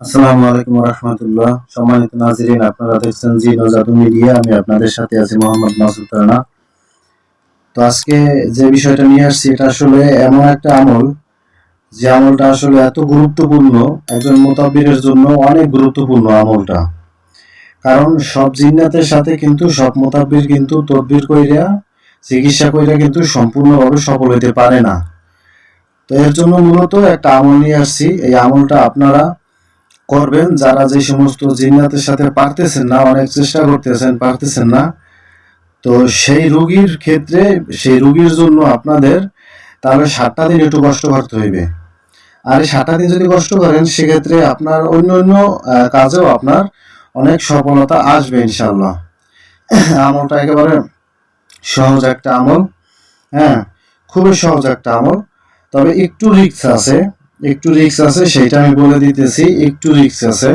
আসসালামু আলাইকুম রহমতুল্লাহ সম্মানিত নাজিরিন, আপনারা দেখছেন জি নজাদু মিডিয়া। আমি আপনাদের সাথে আছি মোহাম্মদ মাসুদ রানা। তো আজকে যে বিষয়টা নিয়ে আসছি, এটা আসলে এমন একটা আমল যে আমলটা আসলে এত গুরুত্বপূর্ণ, একজন মোতাবিরের জন্য অনেক গুরুত্বপূর্ণ আমলটা। কারণ সব জিন্নাতের সাথে কিন্তু, সব মোতাবির কিন্তু তদবির কইরা, চিকিৎসা কইরা কিন্তু সম্পূর্ণভাবে সফল হইতে পারে না। তো এর জন্য মূলত একটা আমল নিয়ে আসছি। এই আমলটা আপনারা করবেন, যারা যে সমস্ত জিন্নাতের সাথে পারতেছেন না, অনেক চেষ্টা করতেছেন, পারতেছেন না, তো সেই রুগীর ক্ষেত্রে, সেই রুগীর জন্য আপনাদের তাহলে সাতটা দিন একটু কষ্ট করতে হইবে। আর এই সাতটা দিন যদি কষ্ট করেন, সেক্ষেত্রে আপনার অন্য অন্য কাজেও আপনার অনেক সফলতা আসবে ইনশাল্লাহ আমলটা একেবারে সহজ একটা আমল হ্যাঁ খুবই সহজ একটা আমল। তবে একটু রিস্ক আছে। একটু রিক্স আছে, সেটা আমি বলে দিতেছি, একটু রিক্স আছে।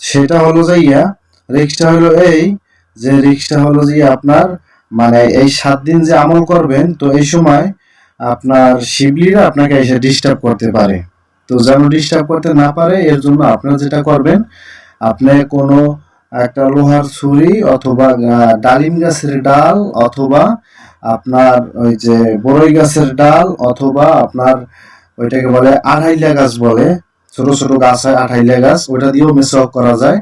সেটা হলো যে ইয়া রিস্কটা হলো এই, যে রিক্সটা হলো যে আপনার মানে এই সাত দিন যে আমল করবেন, তো এই সময় আপনার শিবলিরা আপনাকে এসে ডিস্টার্ব করতে পারে। তো যেন ডিস্টার্ব করতে না পারে, এর জন্য আপনার যেটা করবেন, আপনি কোনো একটা লোহার ছুরি অথবা ডালিম গাছের ডাল অথবা আপনার ওই যে বড়ই গাছের ডাল অথবা আপনার ওইটাকে বলে আড়াইলা গাছ বলে, ছোট ছোট গাছ হয় আড়াইলা গাছ ওটা দিয়েও মেসওয়াক করা যায়।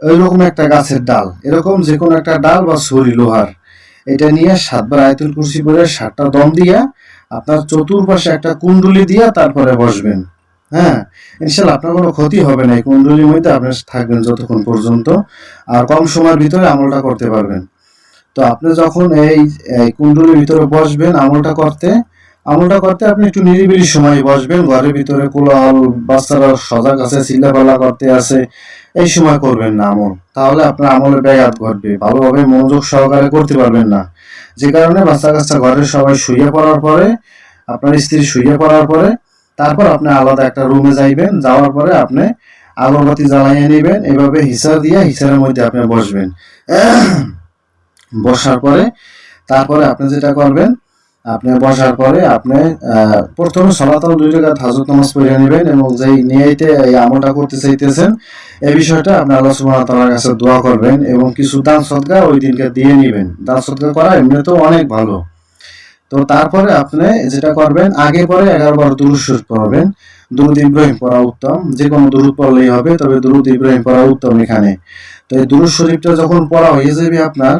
ওইরকম একটা গাছের ডাল, এরকম যে কোনো একটা ডাল বা ছুরি, লোহার। এটা নিয়ে সাতবার আয়তুল কুরসি করে সাতটা দম দিয়া আপনার চতুর্পাশে একটা কুণ্ডলি দিয়া তারপরে বসবেন। হ্যাঁ ইনশাল্লাহ আপনার কোনো ক্ষতি হবে না, এই কুণ্ডলির মধ্যে আপনি থাকবেন যতক্ষণ পর্যন্ত, আর কম সময়ের ভিতরে আমলটা করতে পারবেন। তো আপনি যখন এই কুণ্ডলির ভিতরে বসবেন আমলটা করতে আমলটা করতে আপনি একটু নিরিবিলি সময় বসবেন, ঘরের ভিতরে কোলাহল বাচ্চারা সজাগ আছে চিল্লাপাল্লা করতে আছে, এই সময় করবেন না আমল। তাহলে আপনার আমলের ব্যাঘাত ঘটবে, ভালোভাবে মনোযোগ সহকারে করতে পারবেন না। যে কারণে বাচ্চা কাচ্চা ঘরের সবাই শুয়ে পড়ার পরে, আপনার স্ত্রী শুয়ে পড়ার পরে, তারপর আপনি আলাদা একটা রুমে যাইবেন, যাওয়ার পরে আপনি আগরবাতি জ্বালাইয়ে নেবেন, এভাবে হিসার দিয়ে হিসারের মধ্যে আপনি বসবেন। বসার পরে তারপরে আপনি যেটা করবেন আপনি বসার পরে আপনি প্রথমে সলাতল দুই টাকা হাজত নামাজ পড়ে নেবেন এবং যেই নিয়েতে এই আমলটা করতে চাইতেছেন এই বিষয়টা আপনি আল্লাহ সুবহানাহু ওয়া তাআলার কাছে দোয়া করবেন এবং কিছু দান সদকা ওই দিনকে দিয়ে নেবেন। দান সদকা করা এমনিতেও অনেক ভালো। তো তারপরে আপনি যেটা করবেন, আগে পরে এগারো বার দুরুদ পড়বেন। দুরুদ ইব্রাহিম পড়া উত্তম। যে কোনো দুরুদ পড়লেই হবে, তবে দুরুদ ইব্রাহিম পড়া উত্তম এখানে। তো এই দুরুদ শরীফটা যখন পড়া হয়ে যাবে আপনার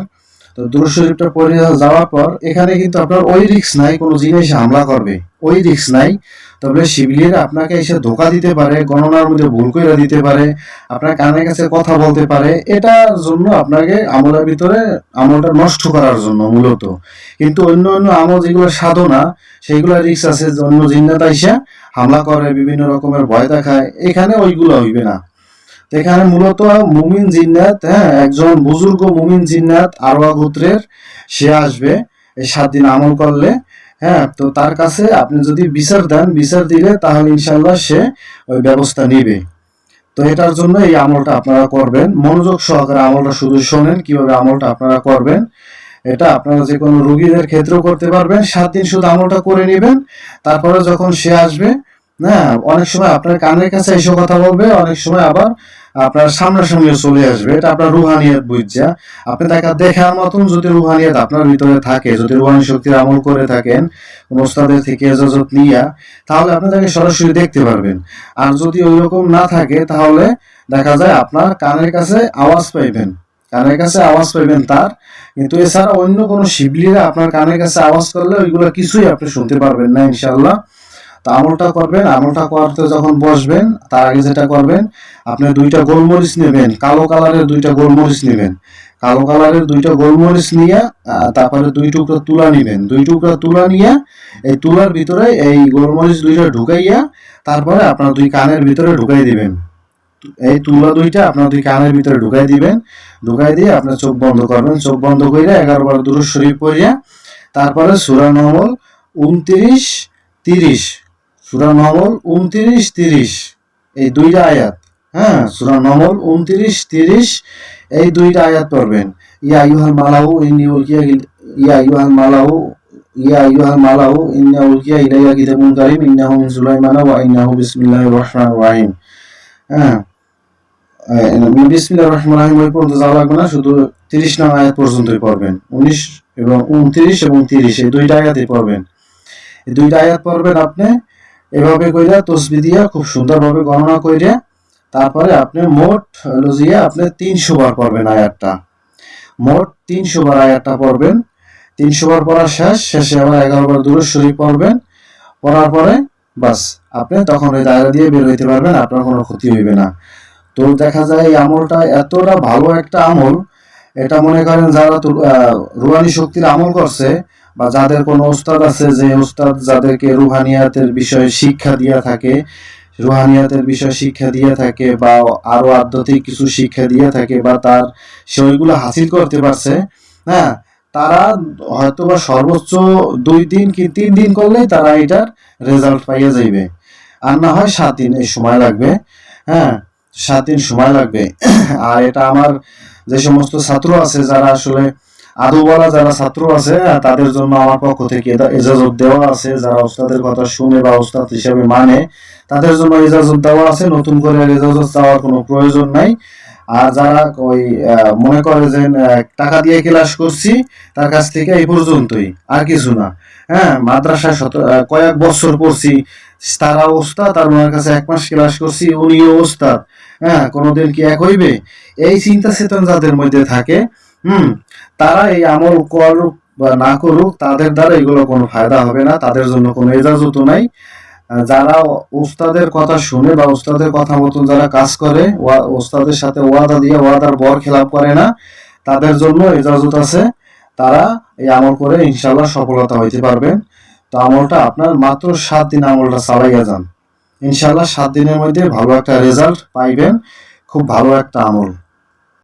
তো দুরুদ শরীফটা পড়ে যাওয়ার পর, এখানে কিন্তু আপনার ওই রিস্ক নাই, কোনো জিনিস হামলা করবে। ওই রিস্ক নাই। তবে শিবলির আপনাকে এসে ধোকা দিতে পারে, গণনার মধ্যে ভুল করে দিতে পারে, আপনার কানের কাছে কথা বলতে পারে। এটার জন্য আপনাকে আমলের ভিতরে আমলটা নষ্ট করার জন্য মূলত। কিন্তু অন্য অন্য আমল যেগুলো সাধনা, সেইগুলো রিস্ক আছে অন্য জিন্নাত হামলা করে, বিভিন্ন রকমের ভয় দেখায়। এখানে ওইগুলো হইবে না। এখানে মূলত মুমিন জিন্নাত হ্যাঁ একজন বুজুর্গ মুমিন জিন্নাত আরোয়া গোত্রের, সে আসবে, এই সাত দিন আমল করলে হ্যাঁ তো তার কাছে আপনি যদি বিচার দেন, বিচার দিলে তাহলে ইনশাল্লাহ সে ওই ব্যবস্থা নিবে। তো এটার জন্য এই আমলটা আপনারা করবেন। মনোযোগ সহকারে আমলটা শুধু শোনেন, কীভাবে আমলটা আপনারা করবেন। এটা আপনারা যে কোনো রুগীদের ক্ষেত্রেও করতে পারবেন। সাত দিন শুধু আমলটা করে নেবেন, তারপরে যখন সে আসবে হ্যাঁ অনেক সময় আপনার কানের কাছে এসে কথা বলবে, অনেক সময় আবার আপনার সামনাসামনি চলে আসবে, এটা আপনার রুহানিয়াত বুঝছা আপনি তাকে দেখার মতন যদি রুহানিয়াত আপনার ভিতরে থাকে, যদি রুহানি শক্তির আমল করে থাকেন, কোন ওস্তাদের থেকে এজাজত নিয়া, তাহলে আপনি তাকে সরাসরি দেখতে পারবেন। আর যদি ওই রকম না থাকে, তাহলে দেখা যায় আপনার কানের কাছে আওয়াজ পাইবেন। কানের কাছে আওয়াজ পাইবেন তার। কিন্তু এছাড়া অন্য কোনো শিবলিরা আপনার কানের কাছে আওয়াজ করলে ওইগুলো কিছুই আপনি শুনতে পারবেন না ইনশাল্লাহ তো আমলটা করবেন, আমলটা করতে যখন বসবেন, তার আগে যেটা করবেন, আপনি দুইটা গোলমরিচ নেবেন, কালো কালারের দুইটা গোলমরিচ নেবেন। কালো কালারের দুইটা গোলমরিচ নিয়ে তারপরে দুই টুকরা তুলা নেবেন। দুই টুকরা তুলা নিয়ে, এই তুলার ভিতরে এই গোলমরিচ দুইটা ঢুকাইয়া, তারপরে আপনার দুই কানের ভিতরে ঢুকাই দিবেন। এই তুলা দুইটা আপনার দুই কানের ভিতরে ঢুকাই দিবেন। ঢুকাই দিয়ে আপনার চোখ বন্ধ করবেন। চোখ বন্ধ করিয়া এগারো বার দুরুদ শরীফ পড়িয়া, তারপরে সূরা নহল, উনত্রিশ, তিরিশ। সূরা নহল উনত্রিশ তিরিশ, এই দুইটা আয়াত। হ্যাঁ সূরা নহল উনত্রিশ তিরিশ, এই দুইটা আয়াত পড়বেন। ইয়া আইয়ুহাল মালাহু ইন্নী উলকিয়া ইয়া আইয়ুহাল মালাহু ইয়া আইয়ুহাল মালাহু ইন্না উলকিয়া ইলাইয়া কিতাবুন কারীম, ইন্নাহু মিন সুলাইমানা ওয়া ইন্নাহু বিসমিল্লাহির রহমানির রহিম। হ্যাঁ বিসমিল্লাহির রহমানির রহিম ওই পর্যন্ত যাওয়া লাগবে না, শুধু তিরিশ নং আয়াত পর্যন্তই পড়বেন। উনিশ এবং উনত্রিশ এবং তিরিশ, এই দুইটা আয়াতই পড়বেন। এই দুইটা আয়াত পড়বেন আপনি এভাবে কইরা তসবি দিয়া খুব সুন্দরভাবে গণনা কইরা তারপরে আপনি মোট, হলো জিয়া আপনি তিনশো বার পড়বেন আয়াতটা। মোট তিনশো বার আয়াতটা পড়বেন। তিনশো বার পড়া শেষ, শেষে আবার এগারো বার দূরে শরীফ পড়বেন। পড়ার পরে বাস, আপনি তখন ওই দায়রা দিয়ে বের হইতে পারবেন, আপনার কোনো ক্ষতি হইবে না। তো দেখা যায় এই আমলটা এতটা ভালো একটা আমল, এটা মনে করেন যারা রুহানি শক্তির আমল করছে বা যাদের কোনো ওস্তাদ আছে যে ওস্তাদ যাদেরকে রুহানিয়াতের বিষয়ে শিক্ষা দিয়ে থাকে, রুহানিয়াতের বিষয়ে শিক্ষা দিয়ে থাকে বা আরও আধ্যাত্মিক কিছু শিক্ষা দিয়ে থাকে বা তার সেইগুলো হাসিল করতে পারছে হ্যাঁ তারা হয়তো বা সর্বোচ্চ দুই দিন কি তিন দিন করলেই তারা এটার রেজাল্ট পাইয়ে যাইবে। আর না হয় সাত দিন, এই সময় লাগবে হ্যাঁ সাত দিন সময় লাগবে। আর এটা আমার যে সমস্ত ছাত্র আছে যারা আসলে আদৌওয়ালা যারা ছাত্র আছে তাদের জন্য আমার পক্ষ থেকে এজাজত দেওয়া আছে। যারা ওস্তাদের কথা শুনে বা ওস্তাদ হিসাবে মানে তাদের জন্য এজাজত দেওয়া আছে। নতুন করে এজাজত চাওয়ার কোনো প্রয়োজন নাই। আর যারা ওই মনে করে যে টাকা দিয়ে ক্লাস করছি, তার কাছ থেকে এই পর্যন্তই, আর কিছু না। হ্যাঁ মাদ্রাসায় শত কয়েক বছর পড়ছি, তারা ওস্তাদ আর ওনার কাছে এক মাস ক্লাস করছি, উনিও ওস্তাদ। হ্যাঁ কোনোদিন কি এক হইবে? এই চিন্তা চেতন যাদের মধ্যে থাকে হুম। তারা এই আমল করুক বা না করুক, তাদের দ্বারা এগুলো কোনো ফায়দা হবে না, তাদের জন্য কোনো এজাজত নাই। যারা ওস্তাদের কথা শুনে বা ওস্তাদের কথা মতন যারা কাজ করে ওস্তাদের সাথে ওয়াদা দিয়ে ওয়াদার বর খেলাপ করে না, তাদের জন্য এজাজত আছে। তারা এই আমল করে ইনশাল্লাহ সফলতা হইতে পারবেন। তো আমলটা আপনার মাত্র সাত দিন আমলটা চালাইয়া যান। ইনশাল্লাহ সাত দিনের মধ্যে ভালো একটা রেজাল্ট পাইবেন। খুব ভালো একটা আমল।